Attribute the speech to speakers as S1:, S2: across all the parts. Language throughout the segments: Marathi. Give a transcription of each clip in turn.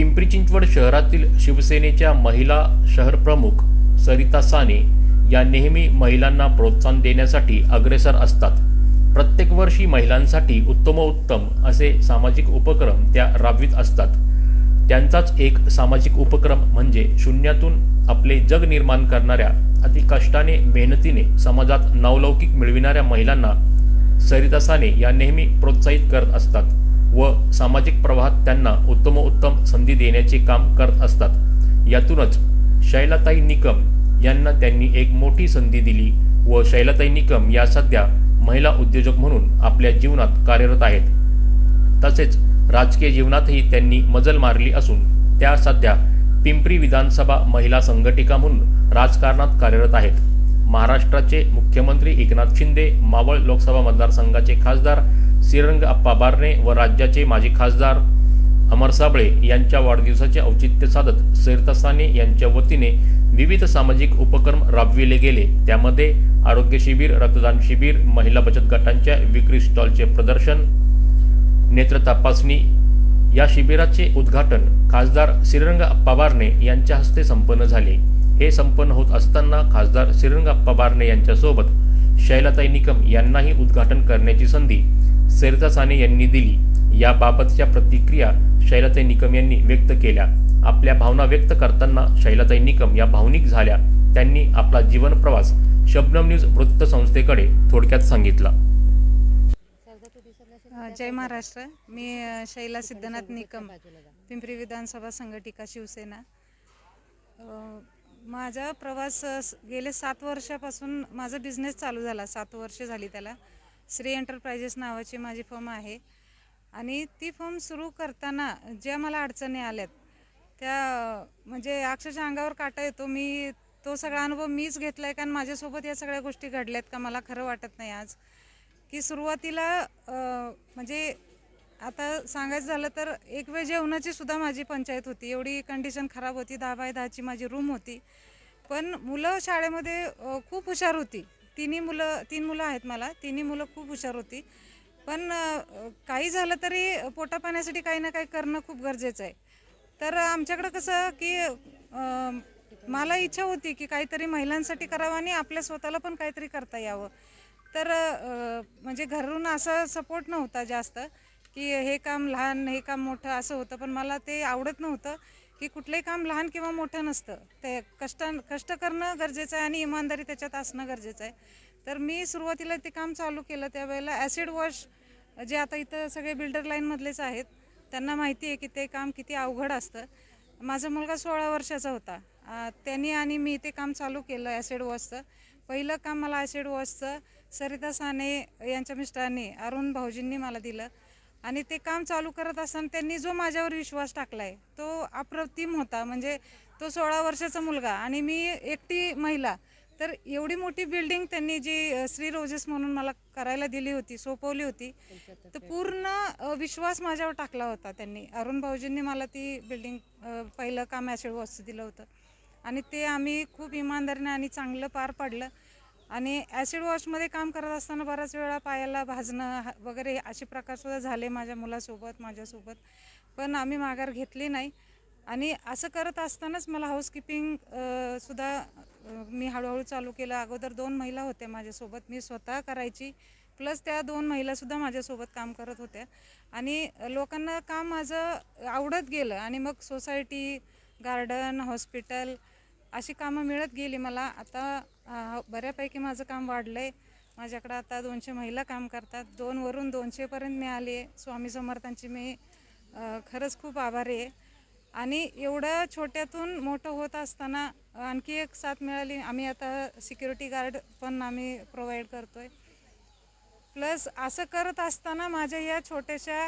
S1: पिंपरी चिंचवड शहरातील शिवसेनेच्या महिला शहरप्रमुख सरिता साने या नेहमी महिलांना प्रोत्साहन देण्यासाठी अग्रेसर असतात. प्रत्येक वर्षी महिलांसाठी उत्तमोत्तम असे सामाजिक उपक्रम त्या राबवित असतात. त्यांचाच एक सामाजिक उपक्रम म्हणजे शून्यातून आपले जग निर्माण करणाऱ्या अति कष्टाने मेहनतीने समाजात नावलौकिक मिळविणाऱ्या महिलांना सरिता साने या नेहमी प्रोत्साहित करत असतात. व सामाजिक प्रवाहात त्यांना उत्तमोत्तम संधी देण्याचे काम करत असतात. यातूनच शैलाताई निकम यांना त्यांनी एक मोठी संधी दिली व शैलाताई निकम या सध्या महिला उद्योजक म्हणून आपल्या जीवनात कार्यरत आहेत. तसेच राजकीय जीवनातही त्यांनी मजल मारली असून त्या सध्या पिंपरी विधानसभा महिला संघटिका म्हणून राजकारणात कार्यरत आहेत. महाराष्ट्राचे मुख्यमंत्री एकनाथ शिंदे मावळ लोकसभा मतदारसंघाचे खासदार श्रीरंग अप्पा बारणे व राज्याचे माजी खासदार अमर साबळे यांच्या वाढदिवसाचे औचित्य साधत सरिता यांच्या वतीने विविध सामाजिक उपक्रम राबविले गेले. त्यामध्ये आरोग्य शिबिर रक्तदान शिबिर महिला बचत गटांच्या विक्री स्टॉलचे प्रदर्शन नेत्र तपासणी या शिबिराचे उद्घाटन खासदार श्रीरंग अप्पा बारणे यांच्या हस्ते संपन्न झाले. हे संपन्न होत असताना खासदार श्रीरंग अप्पा बारणे यांच्यासोबत शैलाताई निकम यांनाही उद्घाटन करण्याची संधी सरिता साने यांनी दिली. याबाबतच्या प्रतिक्रिया शैलाताई निकम यांनी व्यक्त केल्या. आपल्या भावना व्यक्त करताना शैलाताई निकम या भावनिक झाल्या. त्यांनी आपला जीवन प्रवास शबनम न्यूज वृत्तसंस्थेकडे थोडक्यात सांगितला.
S2: जय महाराष्ट्र. मी शैला सिद्धनाथ निकम पिंपरी विधानसभा संघटिका शिवसेना. माझा प्रवास गेले सात वर्षापासून माझा बिझनेस चालू झाला. सात वर्ष झाली त्याला. श्री एंटरप्राइजेस नावाची माझी फर्म आहे. आणि ती फर्म सुरू करताना ज्या मला अडचणी आल्यात त्या म्हणजे अक्षरशः अंगावर काटा येतो. मी तो सगळा अनुभव मीच घेतला आहे कारण माझ्यासोबत या सगळ्या गोष्टी घडल्यात का मला खरं वाटत नाही आज. की सुरुवातीला म्हणजे आता सांगायचं झालं तर एक वेळ जेवणाची सुद्धा माझी पंचायत होती. एवढी कंडिशन खराब होती. दहा बाय दहाची माझी रूम होती. पण मुलं शाळेमध्ये खूप हुशार होती. तिन्ही मुलं तीन मुलं आहेत मला. तिन्ही मुलं खूप हुशार होती. पण काही झालं तरी पोटा पाण्यासाठी काही ना काही करणं खूप गरजेचं आहे. तर आमच्याकडं कसं की मला इच्छा होती की काहीतरी महिलांसाठी करावं आणि आपल्या स्वतःला पण काहीतरी करता यावं. तर म्हणजे घरून असा सपोर्ट नव्हता जास्त की हे काम लहान हे काम मोठं असं होतं. पण मला ते आवडत नव्हतं. की कुठलंही काम लहान किंवा मोठं नसतं. ते कष्ट कष्ट करणं गरजेचं आहे आणि इमानदारी त्याच्यात असणं गरजेचं आहे. तर मी सुरुवातीला ते काम चालू केलं त्यावेळेला ॲसिड वॉश जे आता इथं सगळे बिल्डर लाईनमधलेच आहेत त्यांना माहिती आहे की ते काम किती अवघड असतं. माझा मुलगा सोळा वर्षाचा होता. त्यांनी आणि मी ते काम चालू केलं ॲसिड वॉशचं. पहिलं काम मला ॲसिड वॉशचं सरिता साने यांच्या मिस्टरांनी अरुण भाऊजींनी मला दिलं. आणि ते काम चालू करत असताना त्यांनी जो माझ्यावर विश्वास टाकला आहे तो अप्रतिम होता. म्हणजे तो सोळा वर्षाचा मुलगा आणि मी एकटी महिला. तर एवढी मोठी बिल्डिंग त्यांनी जी श्री रोजेस म्हणून मला करायला दिली होती सोपवली होती तर पूर्ण विश्वास माझ्यावर टाकला होता त्यांनी. अरुण भाऊजींनी मला ती बिल्डिंग पहिलं काम ॲसिड वॉशचं दिलं होतं. आणि ते आम्ही खूप इमानदारीने आणि चांगलं पार पाडलं. आणि ॲसिड वॉशमध्ये काम करत असताना बऱ्याच वेळा पायाला भाजणं हा- वगैरे असे प्रकारसुद्धा झाले माझ्या मुलासोबत माझ्यासोबत. पण आम्ही माघार घेतली नाही. आणि असं करत असतानाच मला हाऊसकीपिंग सुद्धा मी हळूहळू चालू केलं. अगोदर दोन महिला होत्या माझ्यासोबत. मी स्वतः करायची. प्लस त्या दोन महिलासुद्धा माझ्यासोबत काम करत होत्या. आणि लोकांना काम माझं आवडत गेलं. आणि मग सोसायटी गार्डन हॉस्पिटल अशी कामं मिळत गेली मला. आता हो, बऱ्यापैकी माझं काम वाढलं आहे माझ्याकडं आता दोनशे महिला काम करतात. दोनवरून दोनशेपर्यंत मी आली आहे. स्वामी समर्थांची मी खरंच खूप आभारी आहे. आणि एवढं छोट्यातून मोठं होत असताना आणखी एक साथ मिळाली. आम्ही आता सिक्युरिटी गार्ड पण आम्ही प्रोव्हाइड करतो आहे प्लस असं करत असताना माझ्या या छोट्याशा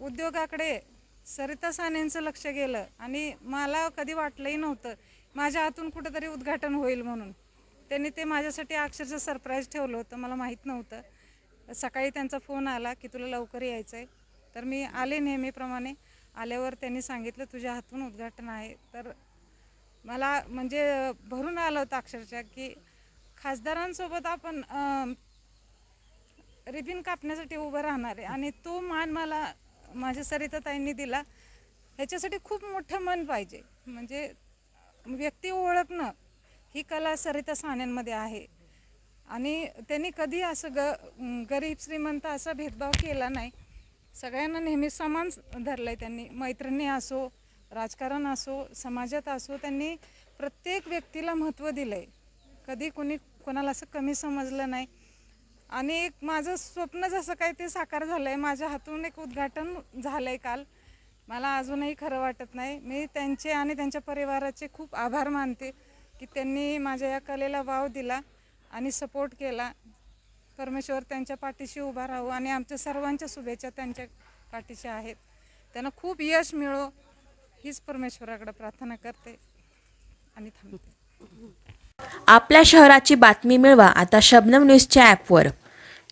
S2: उद्योगाकडे सरिता सानेंचं लक्ष गेलं. आणि मला कधी वाटलंही नव्हतं माझ्या हातून कुठंतरी उद्घाटन होईल म्हणून. त्यांनी ते माझ्यासाठी अक्षरशः सरप्राईज ठेवलं होतं मला माहीत नव्हतं. सकाळी त्यांचा फोन आला की तुला लवकर यायचं आहे तर मी आले नेहमीप्रमाणे. आल्यावर त्यांनी सांगितलं तुझ्या हातून उद्घाटन आहे. तर मला म्हणजे भरून आलं होतं अक्षरशः की खासदारांसोबत आपण रिबिन कापण्यासाठी उभं राहणार आहे. आणि तो मान मला माझ्या सरिताताईंनी दिला. ह्याच्यासाठी खूप मोठं मन पाहिजे. म्हणजे व्यक्ती ओळखणं ही कला सरिता साण्यांमध्ये आहे. आणि त्यांनी कधी असं ग गरीब श्रीमंत असा भेदभाव केला नाही. सगळ्यांना नेहमी समान धरलं आहे त्यांनी. मैत्रिणी असो राजकारण असो समाजात असो त्यांनी प्रत्येक व्यक्तीला महत्त्व दिलं आहे कधी कोणी कोणाला असं कमी समजलं नाही. आणि एक माझं स्वप्न जसं काय ते साकार झालं आहे माझ्या हातून एक उद्घाटन झालं आहे काल. मला अजूनही खरं वाटत नाही. मी त्यांचे आणि त्यांच्या परिवाराचे खूप आभार मानते की त्यांनी माझ्या या कलेला वाव दिला आणि सपोर्ट केला. परमेश्वर त्यांच्या पाठीशी उभा राहू आणि आमच्या सर्वांच्या शुभेच्छा त्यांच्या पाठीशी आहेत. त्यांना खूप यश मिळो हीच परमेश्वराकडे प्रार्थना करते आणि थांबते.
S3: आपल्या शहराची बातमी मिळवा आता शबनम न्यूजच्या ॲपवर